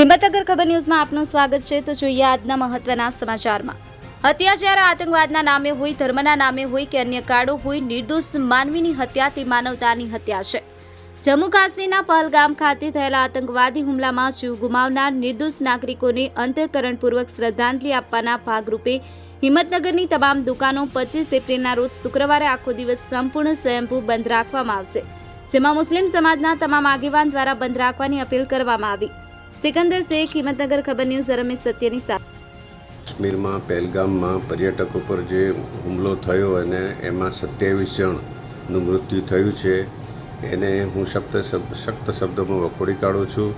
હિંમતનગર ખબર ન્યૂઝમાં આપનું સ્વાગત છે. તો જોઈએ આજના મહત્વના સમાચારમાં. અત્યાચાર આતંકવાદના નામે હોય, ધર્મના નામે હોય કે અન્ય કાળો હોય, નિર્દોષ માનવીની હત્યા તે માનવતાની હત્યા છે. જમ્મુ કાશ્મીરના પહલગામ ખાતે થયેલા આતંકવાદી હુમલામાં જીવ ગુમાવનાર નિર્દોષ નાગરિકોને અંતઃકરણપૂર્વક શ્રદ્ધાંજલિ આપવાના ભાગરૂપે હિંમતનગરની તમામ દુકાનો પચીસ એપ્રિલના રોજ શુક્રવારે આખો દિવસ સંપૂર્ણ સ્વયંભૂ બંધ રાખવામાં આવશે, જેમાં મુસ્લિમ સમાજના તમામ આગેવાન દ્વારા બંધ રાખવાની અપીલ કરવામાં આવી. સિકંદર શેખ હિંમતનગર ખબર ન્યૂઝ રમેશ સત્યની સાથે કાશ્મીરમાં, પહેલગામમાં પર્યટકો પર જે હુમલો થયો અને એમાં સત્યાવીસ જણનું મૃત્યુ થયું છે, એને હું શબ્દ સખ્ત શબ્દોમાં વખોડી કાઢું છું.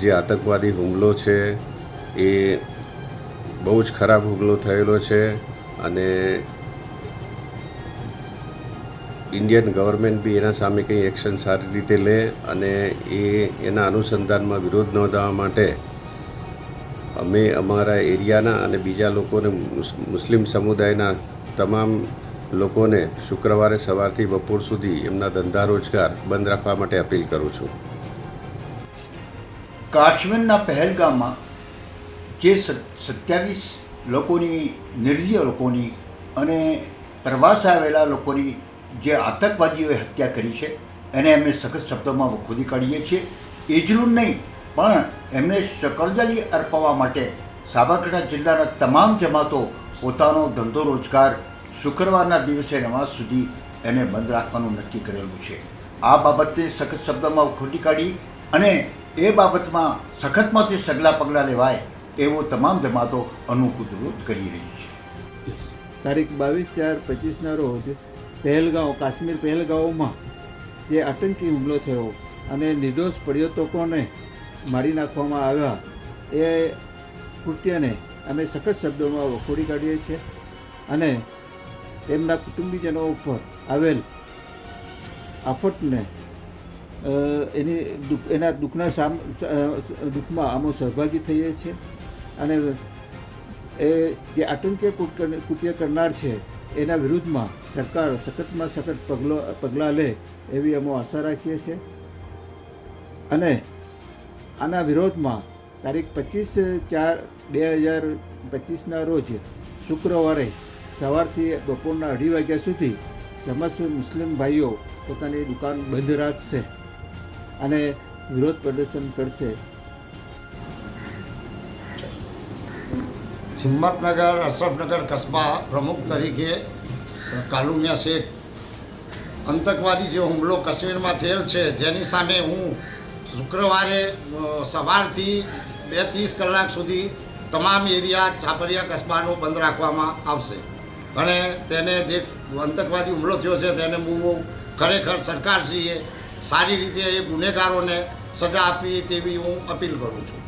જે આતંકવાદી હુમલો છે, એ બહુ જ ખરાબ હુમલો થયેલો છે અને ઇન્ડિયન ગવર્મેન્ટ બી એના સામે કંઈ એક્શન સારી રીતે લે અને એ એના અનુસંધાનમાં વિરોધ નોંધાવવા માટે અમે અમારા એરિયાના અને બીજા લોકોને મુસ્લિમ સમુદાયના તમામ લોકોને શુક્રવારે સવારથી બપોર સુધી એમના ધંધા રોજગાર બંધ રાખવા માટે અપીલ કરું છું. કાશ્મીરના પહેલગામમાં જે સત્યાવીસ લોકોની, નિર્જીય લોકોની અને પ્રવાસ આવેલા લોકોની જે આતંકવાદીઓએ હત્યા કરી છે એને અમે સખત શબ્દોમાં વખોદી કાઢીએ છીએ. એ જરૂર નહીં પણ એમને શ્રદ્ધાંજલિ અર્પવા માટે સાબરકાંઠા જિલ્લાના તમામ જમાતો પોતાનો ધંધો રોજગાર શુક્રવારના દિવસે નમાઝ સુધી એને બંધ રાખવાનું નક્કી કરેલું છે. આ બાબતે સખત શબ્દોમાં ખોટી કાઢી અને એ બાબતમાં સખતમાંથી સગલા પગલાં લેવાય એવો તમામ જમાતો અનુકૂળ કરી રહી છે. તારીખ બાવીસ ચાર પચીસના રોજ પહેલગાંવ, કાશ્મીર પહેલગાંવમાં જે આતંકી હુમલો થયો અને નિર્દોષ પર્યટકોને મારી નાખવામાં આવ્યા, એ કૃત્યને અમે સખત શબ્દોમાં વખોડી કાઢીએ છીએ અને તેમના કુટુંબીજનો ઉપર આવેલ આફતને એની દુઃખ, એના દુઃખના સામ દુઃખમાં આમો સહભાગી થઈએ છીએ અને એ જે આતંકીય કૃત- કૃત્ય કરનાર છે એના વિરુદ્ધમાં સરકાર સખતમાં સખત પગલો પગલાં લે એવી અમે આશા રાખીએ છીએ. અને આના વિરોધમાં તારીખ પચીસ ચાર બે હજાર પચીસના રોજ શુક્રવારે સવારથી બપોરના અઢી વાગ્યા સુધી સમસ્ત મુસ્લિમ ભાઈઓ પોતાની દુકાન બંધ રાખશે અને વિરોધ પ્રદર્શન કરશે. હિંમતનગર, અશરફનગર, કસ્બા પ્રમુખ તરીકે કાલુમિયા શેખ. આતંકવાદી જે હુમલો કાશ્મીરમાં થયેલ છે, જેની સામે હું શુક્રવારે સવારથી બે ત્રીસ કલાક સુધી તમામ એરિયા છાપરિયા કસ્બાનો બંધ રાખવામાં આવશે. અને તેને જે આતંકવાદી હુમલો થયો છે, તેને હું ખરેખર સરકારશ્રીએ સારી રીતે એ ગુનેગારોને સજા આપવી તેવી હું અપીલ કરું છું.